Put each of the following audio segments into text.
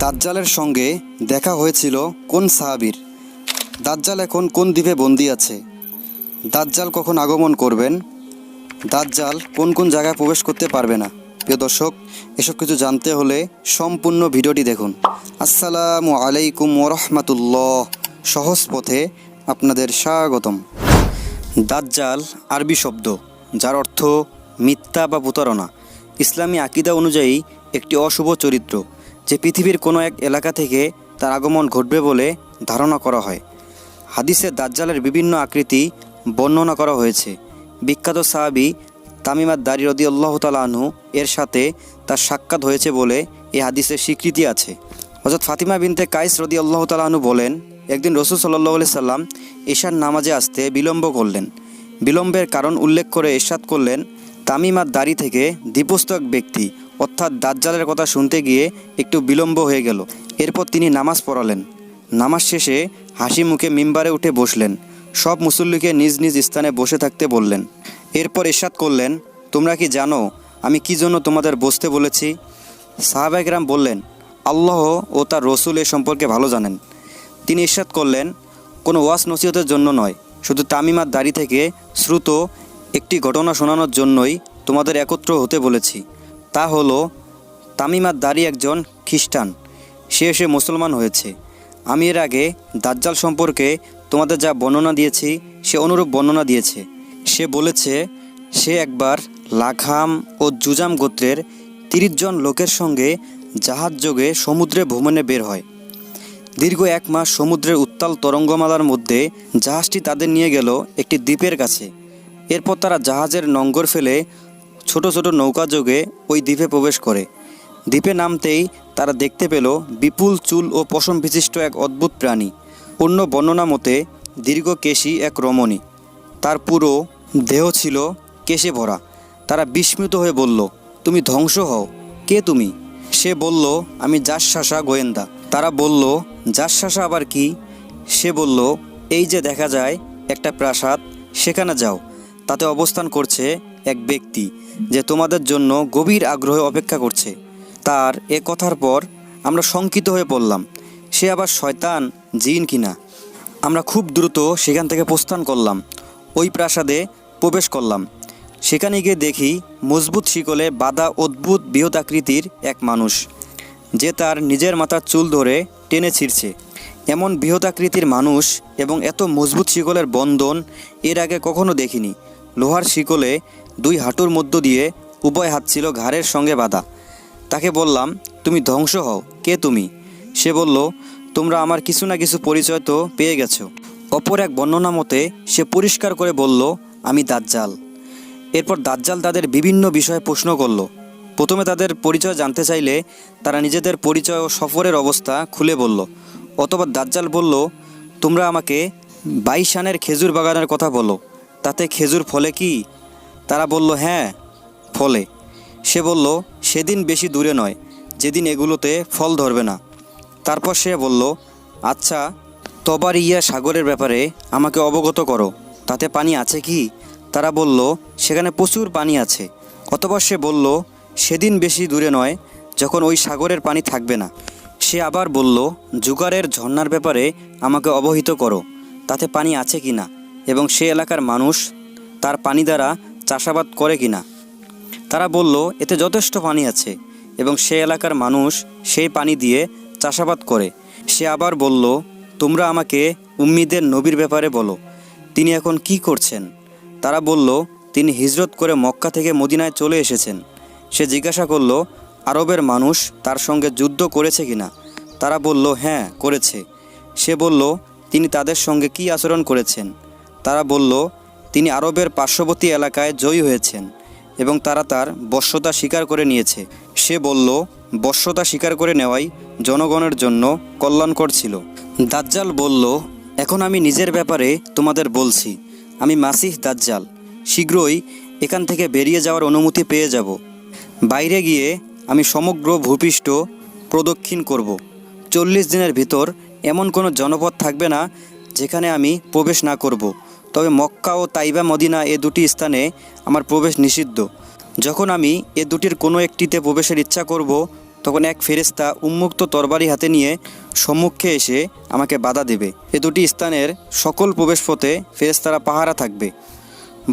দাজ্জালের সঙ্গে দেখা হয়েছিল কোন সাহাবীর? দাজ্জাল এখন কোন দ্বীপে বন্দি আছে? দাজ্জাল কখন আগমন করবেন? দাজ্জাল কোন কোন জায়গায় প্রবেশ করতে পারবে না? প্রিয় দর্শক, এসব কিছু জানতে হলে সম্পূর্ণ ভিডিওটি দেখুন। আসসালামু আলাইকুম ওরহমাতুল্লাহ সহজ পথে আপনাদের স্বাগতম। দাজ্জাল আরবি শব্দ, যার অর্থ মিথ্যা বা প্রতারণা। ইসলামী আকিদা অনুযায়ী একটি অশুভ চরিত্র। যে পৃথিবীর কোনো এক এলাকা থেকে তার আগমন ঘটবে বলে ধারণা করা হয়। হাদিসে দাজ্জালের বিভিন্ন আকৃতি বর্ণনা করা হয়েছে। বিখ্যাত সাহাবি তামিমাদ দারি রদি আল্লাহ আনহু এর সাথে তার সাক্ষাৎ হয়েছে বলে এই হাদিসের স্বীকৃতি আছে। হজরত ফাতিমা বিনতে কাইস রদি আল্লাহ আনহু বলেন, একদিন রসুল সাল্লাহ আলি সাল্লাম ঈশার নামাজে আসতে বিলম্ব করলেন। বিলম্বের কারণ উল্লেখ করে এরশাদ করলেন তামিমার দাড়ি থেকে দীপস্থ এক ব্যক্তি। অর্থাৎ দাজ্জালের কথা শুনতে গিয়ে একটু বিলম্ব হয়ে গেল। এরপর তিনি নামাজ পড়ালেন। নামাজ শেষে হাসি মুখে মিম্বারে উঠে বসলেন। সব মুসল্লিকে নিজ নিজ স্থানে বসে থাকতে বললেন। এরপর এরশাদ করলেন, তোমরা কি জানো আমি কি জন্য তোমাদের বসতে বলেছি? সাহাবাইকরাম বললেন, আল্লাহ ও তার রসুল এ সম্পর্কে ভালো জানেন। তিনি ইরশাদ করলেন, কোনো ওয়াস নসিহতের জন্য নয়, শুধু তামিমার দাড়ি থেকে শ্রুত একটি ঘটনা শোনানোর জন্যই তোমাদের একত্র হতে বলেছি। তা হলো তামিমার দাড়ি একজন খ্রিস্টান। সে এসে মুসলমান হয়েছে। আমি এর আগে দাজ্জাল সম্পর্কে তোমাদের যা বর্ণনা দিয়েছি, সে অনুরূপ বর্ণনা দিয়েছে। সে বলেছে, সে একবার লাখাম ও জুজাম গোত্রের তিরিশ জন লোকের সঙ্গে জাহাজ যোগে সমুদ্রে ভ্রমণে বের হয়। দীর্ঘ এক মাস সমুদ্রের উত্তাল তরঙ্গমালার মধ্যে জাহাজটি তাদের নিয়ে গেল একটি দ্বীপের কাছে। এরপর তারা জাহাজের নঙ্গর ফেলে ছোট ছোট নৌকা যোগে ওই দ্বীপে প্রবেশ করে। দ্বীপে নামতেই তারা দেখতে পেল বিপুল চুল ও পশম বিশিষ্ট এক অদ্ভুত প্রাণী। অন্য বর্ণনা মতে দীর্ঘ কেশী এক রমণী। তার পুরো দেহ ছিল কেশে ভরা। তারা বিস্মিত হয়ে বলল, তুমি ধ্বংস হও। কে তুমি? সে বলল, আমি জাসশাসা গোয়েন্দা। তারা বলল জাসশাসা আবার কি? সে বলল, এই যে দেখা যায় একটা প্রাসাদ, সেখানে যাও। তাতে অবস্থান করছে এক ব্যক্তি যে তোমাদের জন্য গভীর আগ্রহে অপেক্ষা করছে। তার এ কথার পর আমরা শঙ্কিত হয়ে পড়লাম, সে আবার শয়তান, জিন কিনা? আমরা খুব দ্রুত সেখান থেকে প্রস্থান করলাম, ওই প্রাসাদে প্রবেশ করলাম। সেখানে গিয়ে দেখি মজবুত শিকলে বাঁধা অদ্ভুত বৃহৎ আকৃতির এক মানুষ, যে তার নিজের মাথার চুল ধরে টেনে ছিঁড়ছে। এমন বৃহৎ আকৃতির মানুষ এবং এত মজবুত শিকলের বন্ধন এর আগে কখনো দেখিনি। লোহার শিকলে দুই হাঁটুর মধ্য দিয়ে উভয় হাত ছিল ঘাড়ের সঙ্গে বাঁধা। তাকে বললাম, তুমি ধ্বংস হও, কে তুমি? সে বলল, তোমরা আমার কিছু না কিছু পরিচয় তো পেয়ে গেছো। অপর এক বর্ণনা মতে, সে পরিষ্কার করে বলল, আমি দাজ্জাল। এরপর দাজ্জাল তাদের বিভিন্ন বিষয়ে প্রশ্ন করল। প্রথমে তাদের পরিচয় জানতে চাইলে তারা নিজেদের পরিচয় ও সফরের অবস্থা খুলে বলল। অতবার দাজ্জাল বলল, তোমরা আমাকে বাইশানের খেজুর বাগানের কথা বলো। তাতে খেজুর ফলে কি? তারা বলল হ্যাঁ ফলে। সে বলল, সেদিন বেশি দূরে নয়, যেদিন এগুলোতে ফল ধরবে না। তারপর সে বলল আচ্ছা তবার ইয়া সাগরের ব্যাপারে আমাকে অবগত করো, তাতে পানি আছে কি? তারা বলল, সেখানে প্রচুর পানি আছে। অতপর সে বলল, সেদিন বেশি দূরে নয়, যখন ওই সাগরের পানি থাকবে না। সে আবার বলল, জুগারের ঝর্নার ব্যাপারে আমাকে অবহিত করো, তাতে পানি আছে কি না? এবং সে এলাকার মানুষ তার পানি দ্বারা চাষাবাদ করে কি না তারা বলল, এতে যথেষ্ট পানি আছে এবং সে এলাকার মানুষ সেই পানি দিয়ে চাষাবাদ করে। সে আবার বলল, তোমরা আমাকে উম্মিদের নবীর ব্যাপারে বলো, তিনি এখন কি করছেন? তারা বলল, তিনি হিজরত করে মক্কা থেকে মদিনায় চলে এসেছেন। সে জিজ্ঞাসা করল, আরবের মানুষ তার সঙ্গে যুদ্ধ করেছে কিনা? তারা বলল হ্যাঁ করেছে। সে বলল, তিনি তাদের সঙ্গে কি আচরণ করেছেন? তারা বলল, তিনি আরবের পার্শ্ববর্তী এলাকায় জয়ী হয়েছেন এবং তারা তার বশ্যতা স্বীকার করে নিয়েছে। সে বলল বশ্যতা স্বীকার করে নেওয়াই জনগণের জন্য কল্যাণকর ছিল। দাজ্জাল বলল, এখন আমি নিজের ব্যাপারে তোমাদের বলছি। আমি মাসিহ দাজ্জাল। শীঘ্রই এখান থেকে বেরিয়ে যাওয়ার অনুমতি পেয়ে যাব। বাইরে গিয়ে আমি সমগ্র ভূপৃষ্ঠ প্রদক্ষিণ করব। চল্লিশ দিনের ভিতর এমন কোনো জনপদ থাকবে না যেখানে আমি প্রবেশ না করব। তবে মক্কা ও তাইবা মদিনা এ দুটি স্থানে আমার প্রবেশ নিষিদ্ধ। যখন আমি এ দুটির কোনো একটিতে প্রবেশের ইচ্ছা করব, তখন এক ফেরেস্তা উন্মুক্ত তরবারি হাতে নিয়ে সম্মুখে এসে আমাকে বাধা দেবে। এ দুটি স্থানের সকল প্রবেশপথে ফেরেস্তারা পাহারা থাকবে।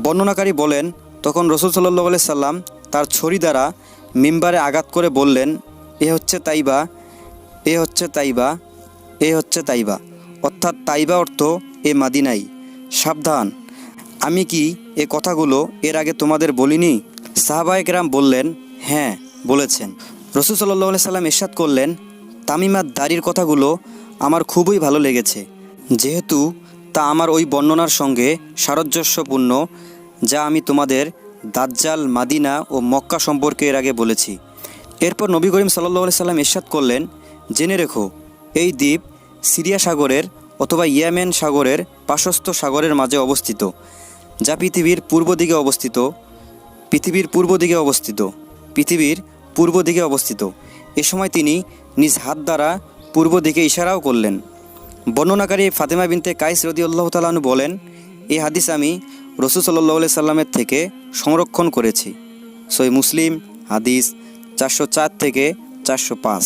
বর্ণনাকারী বলেন, তখন রসুল সাল্লাহ আলি সাল্লাম তার ছড়ি দ্বারা মিম্বারে আঘাত করে বললেন, এ হচ্ছে তাইবা, এ হচ্ছে তাইবা, এ হচ্ছে তাইবা। অর্থাৎ তাইবা অর্থ এ মাদিনাই। সাবধান। আমি কি এ কথাগুলো এর আগে তোমাদের বলিনি? সাহাবায়করাম বললেন হ্যাঁ বলেছেন। রসুল সাল্লাহ সাল্লাম এরশাদ করলেন তামিমার দাড়ির কথাগুলো আমার খুবই ভালো লেগেছে। যেহেতু তা আমার ওই বর্ণনার সঙ্গে সারঞ্জস্যপূর্ণ, যা আমি তোমাদের দাজ্জাল, মাদিনা ও মক্কা সম্পর্কে এর আগে বলেছি। এরপর নবী করিম সাল্লাহ সাল্লাম ইরশাদ করলেন, জেনে রেখো, এই দ্বীপ সিরিয়া সাগরের অথবা ইয়েমেন সাগরের পার্শ্বস্থ সাগরের মাঝে অবস্থিত, যা পৃথিবীর পূর্ব দিকে অবস্থিত, পৃথিবীর পূর্ব দিকে অবস্থিত, পৃথিবীর পূর্ব দিকে অবস্থিত। এ সময় তিনি নিজ হাত দ্বারা পূর্ব দিকে ইশারাও করলেন। বর্ণনাকারী ফাতেমা বিনতে কাইস রদি আল্লাহ তালু বলেন এই হাদিস আমি রসুল সাল্লাহ সাল্লামের থেকে সংরক্ষণ করেছি। সই মুসলিম, হাদিস চারশো চার থেকে চারশো পাঁচ।